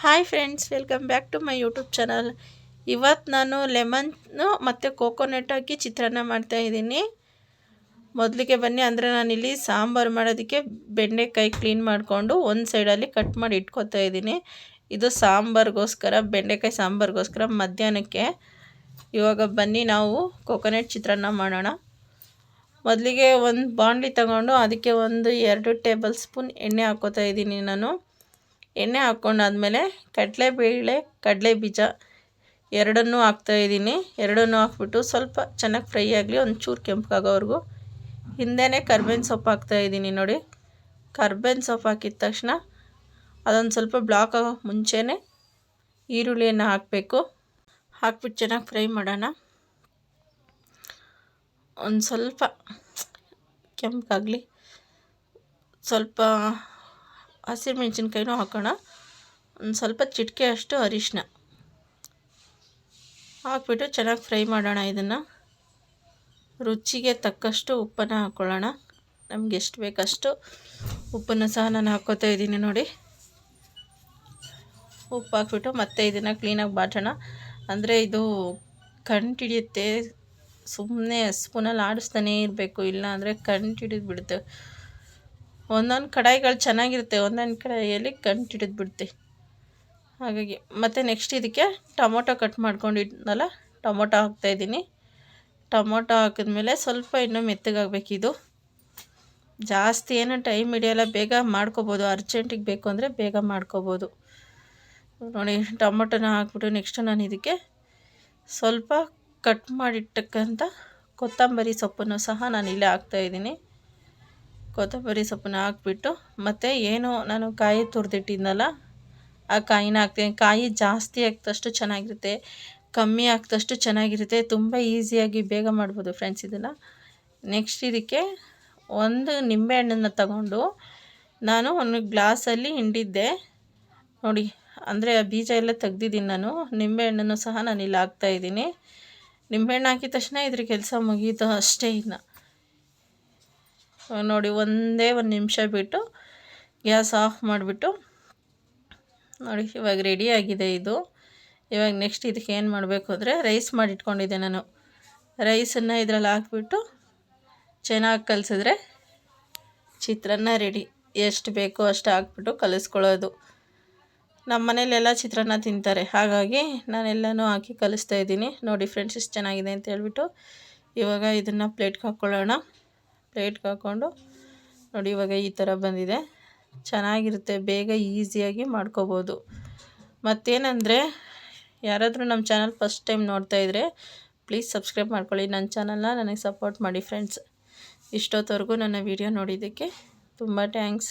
Hi friends welcome back to my YouTube channel ಇವತ್ತು ನಾನು lemon ಮತ್ತು ಕೋಕೋನಟ್ ಹಾಕಿ ಚಿತ್ರಾನ್ನ ಮಾಡ್ತಾಯಿದ್ದೀನಿ ಮೊದಲಿಗೆ ಬನ್ನಿ, ಅಂದರೆ ನಾನಿಲ್ಲಿ ಸಾಂಬಾರು ಮಾಡೋದಕ್ಕೆ ಬೆಂಡೆಕಾಯಿ ಕ್ಲೀನ್ ಮಾಡಿಕೊಂಡು ಒಂದು ಸೈಡಲ್ಲಿ ಕಟ್ ಮಾಡಿ ಇಟ್ಕೊತಾ ಇದ್ದೀನಿ. ಇದು ಸಾಂಬಾರಿಗೋಸ್ಕರ, ಬೆಂಡೆಕಾಯಿ ಸಾಂಬಾರಿಗೋಸ್ಕರ ಮಧ್ಯಾಹ್ನಕ್ಕೆ. ಇವಾಗ ಬನ್ನಿ, ನಾವು ಕೋಕೋನಟ್ ಚಿತ್ರಾನ್ನ ಮಾಡೋಣ. ಮೊದಲಿಗೆ ಒಂದು ಬಾಣಲಿ ತಗೊಂಡು ಅದಕ್ಕೆ ಒಂದು ಎರಡು ಟೇಬಲ್ ಸ್ಪೂನ್ ಎಣ್ಣೆ ಹಾಕೋತಾ ಇದ್ದೀನಿ ನಾನು. ಎಣ್ಣೆ ಹಾಕ್ಕೊಂಡಾದ್ಮೇಲೆ ಕಡಲೆಬೇಳೆ ಕಡಲೆ ಬೀಜ ಎರಡನ್ನೂ ಹಾಕ್ತಾಯಿದ್ದೀನಿ ಎರಡನ್ನೂ ಹಾಕ್ಬಿಟ್ಟು ಸ್ವಲ್ಪ ಚೆನ್ನಾಗಿ ಫ್ರೈ ಆಗಲಿ, ಒಂಚೂರು ಕೆಂಪಗಾಗೋವರೆಗೂ. ಹಿಂದೆಯೇ ಕರ್ಬೇವಿನ ಸೊಪ್ಪು ಹಾಕ್ತಾ ಇದ್ದೀನಿ ನೋಡಿ. ಕರ್ಬೇವಿನ ಸೊಪ್ಪು ಹಾಕಿದ ತಕ್ಷಣ ಅದೊಂದು ಸ್ವಲ್ಪ ಬ್ಲಾಕ್ ಆಗೋ ಮುಂಚೆನೇ ಈರುಳ್ಳಿಯನ್ನು ಹಾಕಬೇಕು. ಹಾಕ್ಬಿಟ್ಟು ಚೆನ್ನಾಗಿ ಫ್ರೈ ಮಾಡೋಣ. ಒಂದು ಸ್ವಲ್ಪ ಕೆಂಪಾಗಲಿ ಸ್ವಲ್ಪ ಹಸಿರು ಮೆಣಸಿನ್ಕಾಯಿನೂ ಹಾಕೋಣ. ಒಂದು ಸ್ವಲ್ಪ ಚಿಟಿಕೆ ಅಷ್ಟು ಅರಿಶಿನ ಹಾಕ್ಬಿಟ್ಟು ಚೆನ್ನಾಗಿ ಫ್ರೈ ಮಾಡೋಣ ಇದನ್ನು. ರುಚಿಗೆ ತಕ್ಕಷ್ಟು ಉಪ್ಪನ್ನು ಹಾಕ್ಕೊಳ್ಳೋಣ ನಮ್ಗೆ ಎಷ್ಟು ಬೇಕಷ್ಟು ಉಪ್ಪನ್ನು ಸಹ ನಾನು ಹಾಕ್ಕೋತಾ ಇದ್ದೀನಿ ನೋಡಿ. ಉಪ್ಪು ಹಾಕ್ಬಿಟ್ಟು ಮತ್ತೆ ಇದನ್ನು ಕ್ಲೀನಾಗಿ ಬಾಟೋಣ. ಅಂದರೆ ಇದು ಕಂಟಿಡಿಯುತ್ತೆ ಸುಮ್ಮನೆ ಸ್ಪೂನಲ್ಲಿ ಆಡಿಸ್ತಾನೇ ಇರಬೇಕು. ಇಲ್ಲ ಅಂದರೆ ಕಣ್ಣು ಹಿಡಿದು ಬಿಡುತ್ತೆ. ಒಂದೊಂದು ಕಡಾಯಿಗಳು ಚೆನ್ನಾಗಿರುತ್ತೆ, ಒಂದೊಂದು ಕಡಾಯಿಯಲ್ಲಿ ಕಂಟು ಹಿಡಿದು ಹಾಗಾಗಿ ಮತ್ತು ನೆಕ್ಸ್ಟ್ ಇದಕ್ಕೆ ಟೊಮೊಟೊ ಕಟ್ ಮಾಡ್ಕೊಂಡಿದ್ನಲ್ಲ, ಟೊಮೊಟೊ ಹಾಕ್ತಾಯಿದ್ದೀನಿ ಟೊಮೊಟೊ ಹಾಕಿದ್ಮೇಲೆ ಸ್ವಲ್ಪ ಇನ್ನೂ ಮೆತ್ತಗಾಗಬೇಕಿದು ಜಾಸ್ತಿ ಏನು ಟೈಮ್ ಹಿಡಿಯೋಲ್ಲ, ಬೇಗ ಮಾಡ್ಕೋಬೋದು. ಅರ್ಜೆಂಟಿಗೆ ಬೇಕು ಅಂದರೆ ಬೇಗ ಮಾಡ್ಕೋಬೋದು. ನೋಡಿ, ಟೊಮೊಟೊನ ಹಾಕ್ಬಿಟ್ಟು ನೆಕ್ಸ್ಟ್ ನಾನು ಇದಕ್ಕೆ ಸ್ವಲ್ಪ ಕಟ್ ಮಾಡಿಟ್ಟಕ್ಕಂಥ ಕೊತ್ತಂಬರಿ ಸೊಪ್ಪನ್ನು ಸಹ ನಾನು ಇಲ್ಲೇ ಹಾಕ್ತಾಯಿದ್ದೀನಿ ಕೊತ್ತಂಬರಿ ಸೊಪ್ಪನ್ನ ಹಾಕ್ಬಿಟ್ಟು ಮತ್ತು ಏನು ನಾನು ಕಾಯಿ ತುರಿದಿಟ್ಟಿದ್ನಲ್ಲ, ಆ ಕಾಯಿನ ಹಾಕ್ತೀನಿ. ಕಾಯಿ ಜಾಸ್ತಿ ಹಾಕ್ದಷ್ಟು ಚೆನ್ನಾಗಿರುತ್ತೆ, ಕಮ್ಮಿ ಹಾಕ್ದಷ್ಟು ಚೆನ್ನಾಗಿರುತ್ತೆ, ತುಂಬ ಈಸಿಯಾಗಿ ಬೇಗ ಮಾಡ್ಬೋದು ಫ್ರೆಂಡ್ಸ್ ಇದನ್ನು. ನೆಕ್ಸ್ಟ್ ಇದಕ್ಕೆ ಒಂದು ನಿಂಬೆಹಣ್ಣನ್ನು ತಗೊಂಡು ನಾನು ಒಂದು ಗ್ಲಾಸಲ್ಲಿ ಹಿಂಡಿದ್ದೆ. ನೋಡಿ, ಅಂದರೆ ಆ ಬೀಜ ಎಲ್ಲ ತೆಗ್ದಿದ್ದೀನಿ ನಾನು. ನಿಂಬೆಹಣ್ಣನ್ನು ಸಹ ನಾನು ಇಲ್ಲಿ ಹಾಕ್ತಾಯಿದ್ದೀನಿ ನಿಂಬೆಹಣ್ಣು ಹಾಕಿದ ತಕ್ಷಣ ಇದ್ರ ಕೆಲಸ ಮುಗೀತು ಅಷ್ಟೇ ಇನ್ನು. ನೋಡಿ, ಒಂದೇ ಒಂದು ನಿಮಿಷ ಬಿಟ್ಟು ಗ್ಯಾಸ್ ಆಫ್ ಮಾಡಿಬಿಟ್ಟು ನೋಡಿ, ಇವಾಗ ರೆಡಿಯಾಗಿದೆ ಇದು. ಇವಾಗ ನೆಕ್ಸ್ಟ್ ಇದಕ್ಕೆ ಏನು ಮಾಡಬೇಕು ಅಂದರೆ ರೈಸ್ ಮಾಡಿಟ್ಕೊಂಡಿದ್ದೆ ನಾನು. ರೈಸನ್ನು ಇದರಲ್ಲಿ ಹಾಕ್ಬಿಟ್ಟು ಚೆನ್ನಾಗಿ ಕಲಿಸಿದ್ರೆ ಚಿತ್ರಾನ್ನ ರೆಡಿ ಎಷ್ಟು ಬೇಕೋ ಅಷ್ಟು ಹಾಕ್ಬಿಟ್ಟು ಕಲಿಸ್ಕೊಳ್ಳೋದು. ನಮ್ಮ ಮನೇಲೆಲ್ಲ ಚಿತ್ರಾನ್ನ ತಿಂತಾರೆ. ಹಾಗಾಗಿ ನಾನೆಲ್ಲನೂ ಹಾಕಿ ಕಲಿಸ್ತಾ ಇದ್ದೀನಿ. ನೋಡಿ ಫ್ರೆಂಡ್ಸ್ ಇಷ್ಟು ಚೆನ್ನಾಗಿದೆ ಅಂತ ಹೇಳ್ಬಿಟ್ಟು ಇವಾಗ ಇದನ್ನು ಪ್ಲೇಟ್ಗೆ ಹಾಕ್ಕೊಳ್ಳೋಣ. ಪ್ಲೇಟ್ಗೆ ಹಾಕ್ಕೊಂಡು ನೋಡಿ ಇವಾಗ ಈ ಥರ ಬಂದಿದೆ. ಚೆನ್ನಾಗಿರುತ್ತೆ, ಬೇಗ ಈಸಿಯಾಗಿ ಮಾಡ್ಕೋಬೋದು. ಮತ್ತೇನೆಂದರೆ, ಯಾರಾದರೂ ನಮ್ಮ ಚಾನಲ್ ಫಸ್ಟ್ ಟೈಮ್ ನೋಡ್ತಾಯಿದ್ರೆ ಪ್ಲೀಸ್ ಸಬ್ಸ್ಕ್ರೈಬ್ ಮಾಡ್ಕೊಳ್ಳಿ. ನನ್ನ ಚಾನಲ್ನ ನನಗೆ ಸಪೋರ್ಟ್ ಮಾಡಿ ಫ್ರೆಂಡ್ಸ್. ಇಷ್ಟೊತ್ತವರೆಗೂ ನನ್ನ ವಿಡಿಯೋ ನೋಡಿದ್ದಕ್ಕೆ ತುಂಬ ಥ್ಯಾಂಕ್ಸ್.